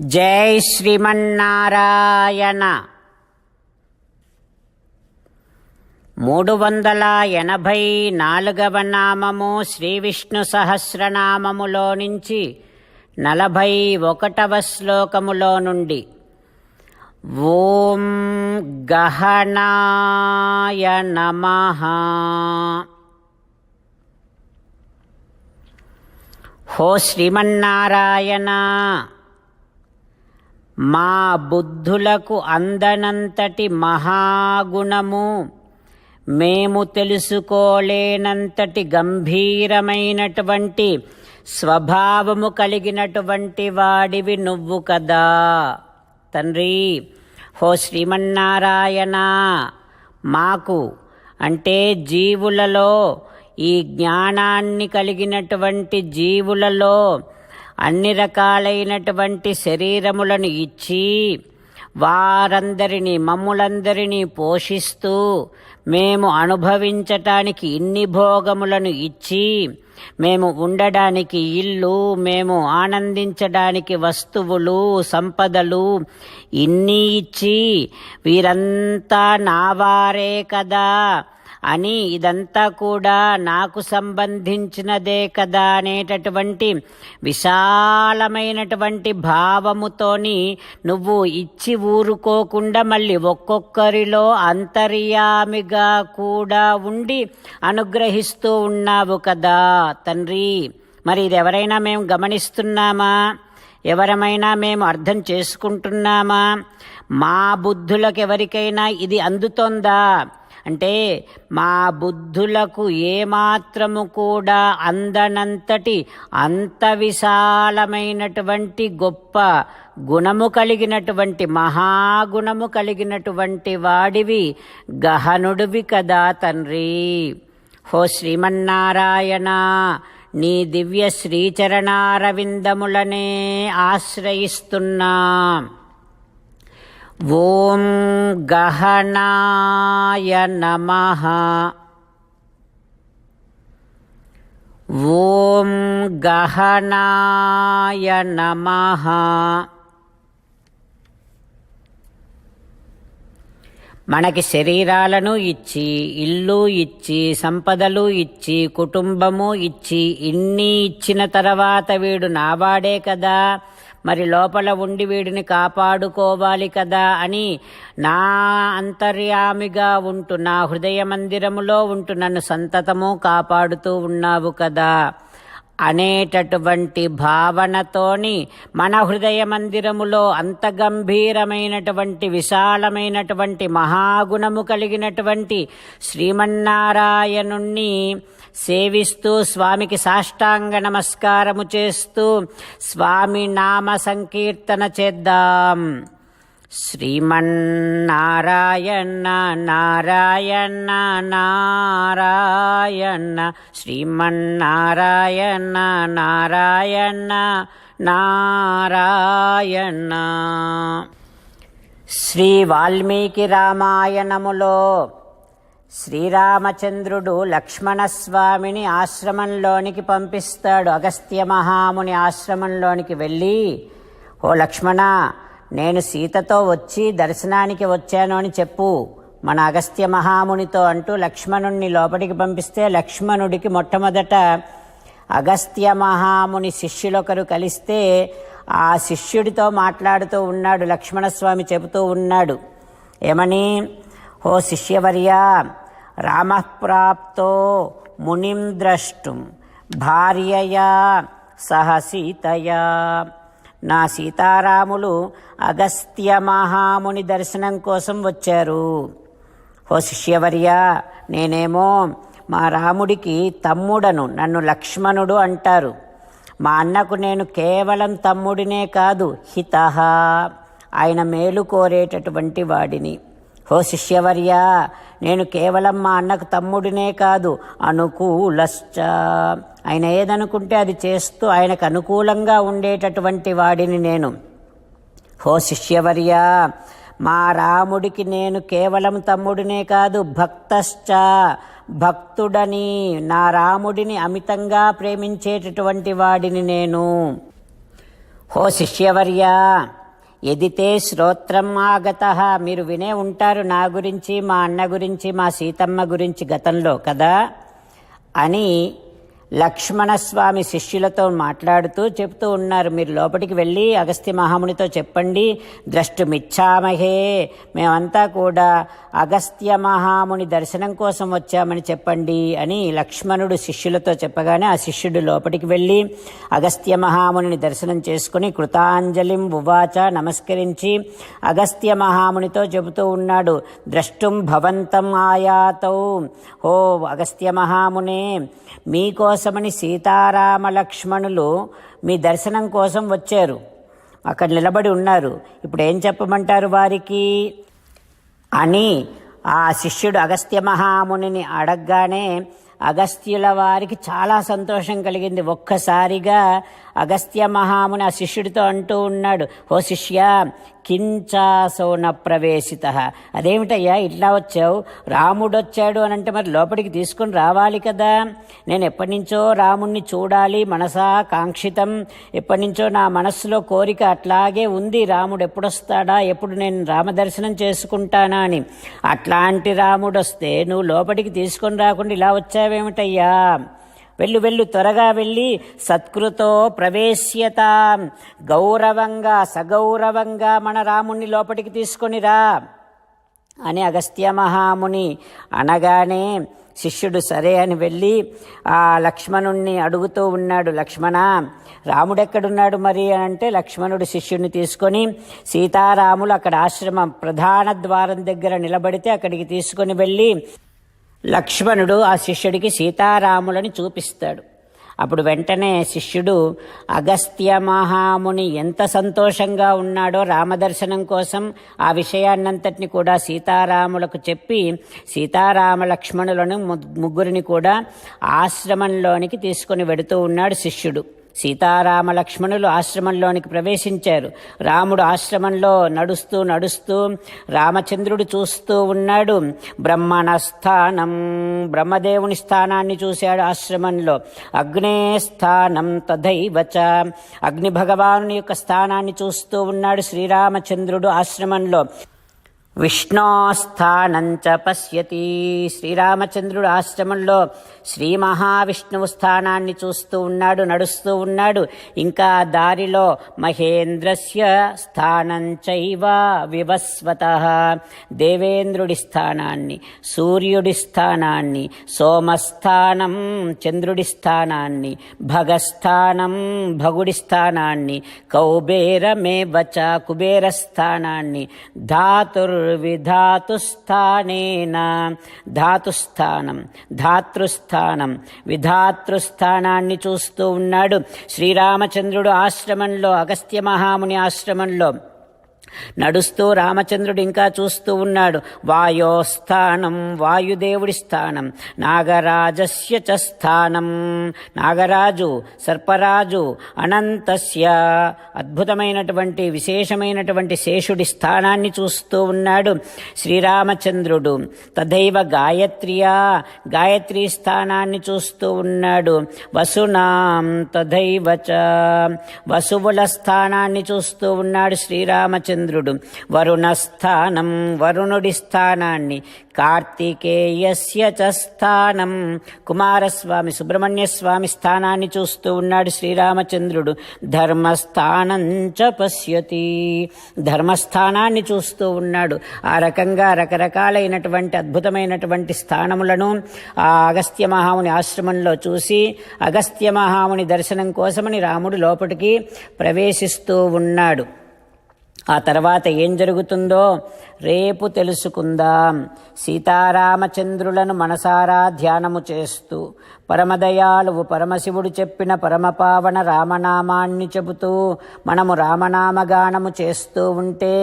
జై శ్రీమన్నారాయణ. మూడు వందల ఎనభై నాలుగవ నామము శ్రీ విష్ణు సహస్రనామములో నుంచి నలభై ఒకటవ శ్లోకములో నుండి. ఓం గహనాయ నమ. హో శ్రీమన్నారాయణ. మా బుద్ధులకు అందనంతటి మహాగుణము. మేము తెలుసుకోలేనంతటి గంభీరమైనటువంటి స్వభావము కలిగినటువంటి వాడివి నువ్వు కదా. తండ్రి హో శ్రీమన్నారాయణ మాకు అంటే జీవులలో ఈ జ్ఞానాన్ని కలిగినటువంటి జీవులలో అన్ని రకాలైనటువంటి శరీరములను ఇచ్చి వారందరినీ మమ్ములందరినీ పోషిస్తూ మేము అనుభవించటానికి ఇన్ని భోగములను ఇచ్చి మేము ఉండడానికి ఇల్లు మేము ఆనందించడానికి వస్తువులు సంపదలు ఇన్ని ఇచ్చి వీరంతా నావారే కదా. అని ఇదంతా కూడా నాకు సంబంధించినదే కదా అనేటటువంటి విశాలమైనటువంటి భావముతోని నువ్వు ఇచ్చి ఊరుకోకుండా మళ్ళీ ఒక్కొక్కరిలో అంతర్యామిగా కూడా ఉండి అనుగ్రహిస్తూ ఉన్నావు కదా తండ్రి. మరి ఇది ఎవరైనా మేము గమనిస్తున్నామా? ఎవరమైనా మేము అర్థం చేసుకుంటున్నామా? మా బుద్ధులకు ఎవరికైనా ఇది అందుతోందా? అంటే మా బుద్ధులకు ఏమాత్రము కూడా అందనంతటి అంత విశాలమైనటువంటి గొప్ప గుణము కలిగినటువంటి మహాగుణము కలిగినటువంటి వాడివి గహనుడివి కదా తండ్రి. హో శ్రీమన్నారాయణ నీ దివ్య శ్రీచరణారవిందములనే ఆశ్రయిస్తున్నా. ఓం గహనాయ నమ. ఓం గహనాయ నమ. మనకి శరీరాలను ఇచ్చి ఇల్లు ఇచ్చి సంపదలు ఇచ్చి కుటుంబము ఇచ్చి ఇన్ని ఇచ్చిన తర్వాత వీడు నావాడే కదా. మరి లోపల ఉండి వీడిని కాపాడుకోవాలి కదా అని నా అంతర్యామిగా ఉంటూ నా హృదయ మందిరములో ఉంటూ నన్ను సంతతము కాపాడుతూ ఉన్నావు కదా. అనేటటువంటి భావనతోని మన హృదయ మందిరములో అంత గంభీరమైనటువంటి విశాలమైనటువంటి మహాగుణము కలిగినటువంటి శ్రీమన్నారాయణుణ్ణి సేవిస్తూ స్వామికి సాష్టాంగ నమస్కారము చేస్తూ స్వామి నామ సంకీర్తన చేద్దాం. శ్రీమన్నారాయణ నారాయణ నారాయణ శ్రీమన్నారాయణ నారాయణ నారాయణ శ్రీ వాల్మీకి రామాయణములో శ్రీరామచంద్రుడు లక్ష్మణస్వామిని ఆశ్రమంలోనికి పంపిస్తాడు అగస్త్య మహాముని ఆశ్రమంలోనికి వెళ్ళి ఓ లక్ష్మణ నేను సీతతో వచ్చి దర్శనానికి వచ్చాను అని చెప్పు. మన అగస్త్య మహామునితో అంటూ లక్ష్మణుణ్ణి లోపలికి పంపిస్తే లక్ష్మణుడికి మొట్టమొదట అగస్త్య మహాముని శిష్యులొకరు కలిస్తే ఆ శిష్యుడితో మాట్లాడుతూ ఉన్నాడు లక్ష్మణస్వామి చెబుతూ ఉన్నాడు. ఏమని? ఓ శిష్యవర్య రామప్రాప్తో మునిం ద్రష్టుం భార్యయా సహ సీతయా. నా సీతారాములు అగస్త్య మహాముని దర్శనం కోసం వచ్చారు. ఓ శిష్యవర్య నేనేమో మా రాముడికి తమ్ముడను నన్ను లక్ష్మణుడు అంటారు. మా అన్నకు నేను కేవలం తమ్ముడినే కాదు హిత. ఆయన మేలు కోరేటటువంటి వాడిని. ఓ శిష్యవర్య నేను కేవలం మా అన్నకు తమ్ముడినే కాదు అనుకూలశ్చ. ఆయన ఏదనుకుంటే అది చేస్తూ ఆయనకు అనుకూలంగా ఉండేటటువంటి వాడిని నేను. హో శిష్యవర్య మా రాముడికి నేను కేవలం తమ్ముడినే కాదు భక్తశ్చ భక్తుడని నా రాముడిని అమితంగా ప్రేమించేటటువంటి వాడిని నేను. హో శిష్యవర్యా ఎదితే శ్రోత్రం ఆగత. మీరు వినే ఉంటారు నా గురించి మా అన్న గురించి మా సీతమ్మ గురించి గతంలో కదా? అని లక్ష్మణస్వామి శిష్యులతో మాట్లాడుతూ చెప్తూ ఉన్నారు మీరు లోపలికి వెళ్ళి అగస్త్య మహామునితో చెప్పండి. ద్రష్టుమిచ్చామహే. మేమంతా కూడా అగస్త్య మహాముని దర్శనం కోసం వచ్చామని చెప్పండి అని లక్ష్మణుడు శిష్యులతో చెప్పగానే ఆ శిష్యుడు లోపలికి వెళ్ళి అగస్త్య మహామునిని దర్శనం చేసుకుని కృతాంజలిం ఉవాచ నమస్కరించి అగస్త్య మహామునితో చెబుతూ ఉన్నాడు ద్రష్టుం భవంతం ఆయాతౌ. ఓ అగస్త్య మహామునే మీకోసం సీతారామ లక్ష్మణులు మీ దర్శనం కోసం వచ్చారు. అక్కడ నిలబడి ఉన్నారు. ఇప్పుడు ఏం చెప్పమంటారు వారికి? అని ఆ శిష్యుడు అగస్త్య మహామునిని అడగగానే అగస్త్యుల వారికి చాలా సంతోషం కలిగింది. ఒక్కసారిగా అగస్త్య మహాముని ఆ శిష్యుడితో అంటూ ఉన్నాడు ఓ శిష్య కించాసౌన ప్రవేశిత. అదేమిటయ్యా ఇట్లా వచ్చావు? రాముడు వచ్చాడు అని అంటే మరి లోపలికి తీసుకుని రావాలి కదా. నేను ఎప్పటి నుంచో రాముణ్ణి చూడాలి మనసా కాంక్షితం. ఎప్పటి నుంచో నా మనస్సులో కోరిక అట్లాగే ఉంది రాముడు ఎప్పుడొస్తాడా ఎప్పుడు నేను రామదర్శనం చేసుకుంటానా అని. అట్లాంటి రాముడు వస్తే నువ్వు లోపలికి తీసుకొని రాకుండా ఇలా వచ్చావేమిటయ్యా? వెళ్ళు వెళ్ళు త్వరగా వెళ్ళి సత్కృతో ప్రవేశ్యత. గౌరవంగా సగౌరవంగా మన రాముణ్ణి లోపలికి తీసుకొనిరా అని అగస్త్య మహాముని అనగానే శిష్యుడు సరే అని వెళ్ళి ఆ లక్ష్మణుణ్ణి అడుగుతూ ఉన్నాడు లక్ష్మణ రాముడెక్కడున్నాడు మరి అని అంటే లక్ష్మణుడు శిష్యుడిని తీసుకొని సీతారాములు అక్కడ ఆశ్రమం ప్రధాన ద్వారం దగ్గర నిలబడితే అక్కడికి తీసుకొని వెళ్ళి లక్ష్మణుడు ఆ శిష్యుడికి సీతారాములని చూపిస్తాడు. అప్పుడు వెంటనే శిష్యుడు అగస్త్య మహాముని ఎంత సంతోషంగా ఉన్నాడో రామదర్శనం కోసం ఆ విషయాన్నంతటిని కూడా సీతారాములకు చెప్పి సీతారామ లక్ష్మణులను ముగ్గురిని కూడా ఆశ్రమంలోనికి తీసుకుని వెడుతూ ఉన్నాడు శిష్యుడు. సీతారామ లక్ష్మణులు ఆశ్రమంలోనికి ప్రవేశించారు. రాముడు ఆశ్రమంలో నడుస్తూ నడుస్తూ రామచంద్రుడు చూస్తూ ఉన్నాడు. బ్రహ్మణ స్థానం బ్రహ్మదేవుని స్థానాన్ని చూశాడు ఆశ్రమంలో. అగ్నే స్థానం తథైవచ. అగ్ని భగవాను యొక్క స్థానాన్ని చూస్తూ ఉన్నాడు శ్రీరామచంద్రుడు ఆశ్రమంలో. విష్ణోస్థానంచ పశ్యతి. శ్రీరామచంద్రుడు ఆశ్రమంలో శ్రీ మహావిష్ణువు స్థానాన్ని చూస్తూ ఉన్నాడు నడుస్తూ ఉన్నాడు. ఇంకా దారిలో మహేంద్రస్య స్థానంచైవ వివస్వత. దేవేంద్రుడి స్థానాన్ని సూర్యుడి స్థానాన్ని సోమస్థానం చంద్రుడి స్థానాన్ని భగస్థానం భగుడి స్థానాన్ని కౌబేరమేవచ కుబేర స్థానాన్ని ధాతుర్ విధాతుస్థానేన ధాతుస్థానం ధాతృస్థానం. విధాతృస్థానాన్ని చూస్తూ ఉన్నాడు. శ్రీరామచంద్రుడు ఆశ్రమంలో అగస్త్య మహాముని ఆశ్రమంలో. నడుస్తూ రామచంద్రుడు ఇంకా చూస్తూ ఉన్నాడు. వాయోస్థానం వాయుదేవుడి స్థానం నాగరాజస్య చ స్థానం. నాగరాజు సర్పరాజు అనంతస్య. అద్భుతమైనటువంటి విశేషమైనటువంటి శేషుడి స్థానాన్ని చూస్తూ ఉన్నాడు శ్రీరామచంద్రుడు. తదైవ గాయత్రియా గాయత్రి స్థానాన్ని చూస్తూ ఉన్నాడు. వసునాం తదైవచ చ. వసువుల స్థానాన్ని చూస్తూ ఉన్నాడు శ్రీరామచంద్రుడు. వరుణస్థానం వరుణుడి స్థానాన్ని కార్తికేయస్య చ స్థానం. కుమారస్వామి సుబ్రహ్మణ్య స్వామి స్థానాన్ని చూస్తూ ఉన్నాడు శ్రీరామచంద్రుడు. ధర్మస్థానం చ పశ్యతి. ధర్మస్థానాన్ని చూస్తూ ఉన్నాడు. ఆ రకంగా రకరకాలైనటువంటి అద్భుతమైనటువంటి స్థానములను ఆ అగస్త్య మహాముని ఆశ్రమంలో చూసి అగస్త్య మహాముని దర్శనం కోసమని రాముడు లోపలికి ప్రవేశిస్తూ ఉన్నాడు. ఆ తర్వాత ఏం జరుగుతుందో రేపు తెలుసుకుందాం. సీతారామచంద్రులను మనసారా ధ్యానము చేస్తూ పరమదయాళువు పరమశివుడు చెప్పిన పరమపావన రామనామాన్ని చెబుతూ మనము రామనామగానము చేస్తూ ఉంటే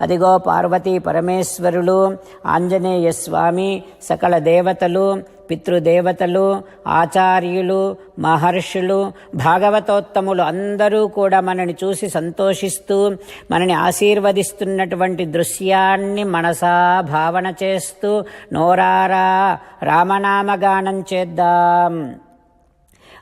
అదిగో పార్వతీ పరమేశ్వరులు ఆంజనేయ స్వామి సకల దేవతలు పితృదేవతలు ఆచార్యులు మహర్షులు భాగవతోత్తములు అందరూ కూడా మనని చూసి సంతోషిస్తూ మనని ఆశీర్వదిస్తున్నటువంటి దృశ్యాన్ని మనసా భావన చేస్తూ నోరారా రామనామగానం చేద్దాం.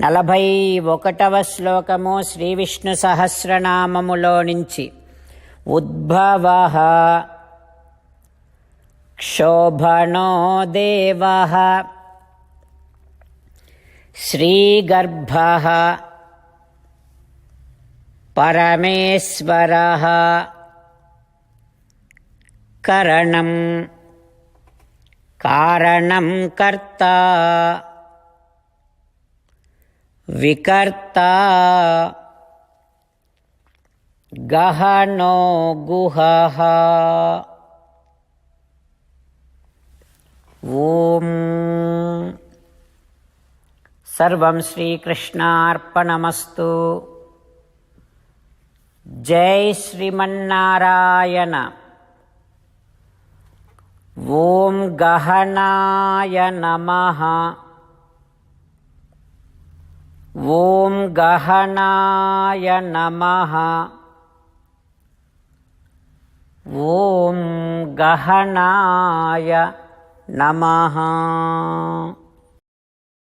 నలభై ఒకటవ శ్లోకము శ్రీ విష్ణు సహస్రనామములో నుంచి. ఉద్భవ క్షోభణో దేవ శ్రీగర్భ పరమేశ్వర కరణం కారణం కర్త వికర్త గహనో గుహ. ఓం సర్వం శ్రీకృష్ణార్పణమస్తు. జై శ్రీమన్నారాయణ. ఓం గహనాయ నమః. ॐ गहनाय नमः ॐ गहनाय नमः